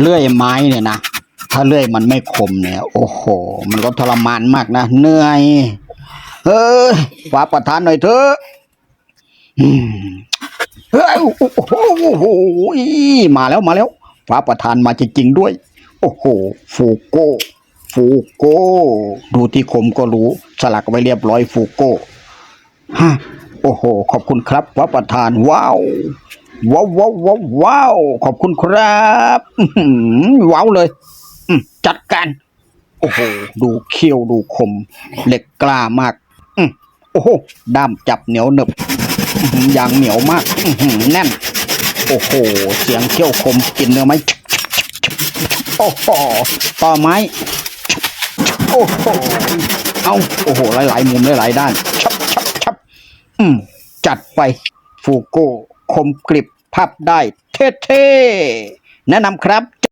เลื่อยไม้เนี่ยนะถ้าเลื่อยมันไม่คมเนี่ย โอ้โห มันก็ทรมานมากนะเหนื่อยเฮ้ยฝาประทานหน่อยเถอะอืมเฮ้ยโอ้โหโอ้โหมาแล้วมาแล้วฟ้าประทานมาจริงๆด้วย โอ้โห ฟูโก้ฟูโก้ดูที่คมก็รู้ สลักไว้เรียบร้อยฟูโก้ฮะโอ้โห ขอบคุณครับฟ้าประทานว้าว ว้าวว้าวว้าววาวขอบคุณครับว้าวเลย จัดการ โอ้โห ดูเขี้ยวดูคม เหล็กกล้ามากโอ้โห ด้ามจับเหนียวหนึบอื้อหือยางเหนียวมากแน่น โอ้โห เสียงเขี้ยวคมกินเนื้อไหมโอ้โหต่อไม้ โอ้โห เอาโอ้โห หลายๆมุมหลายๆด้านชับชับชับอืมจัดไปฟูโก้คมกริบ พับได้เท่ๆแนะนำครับ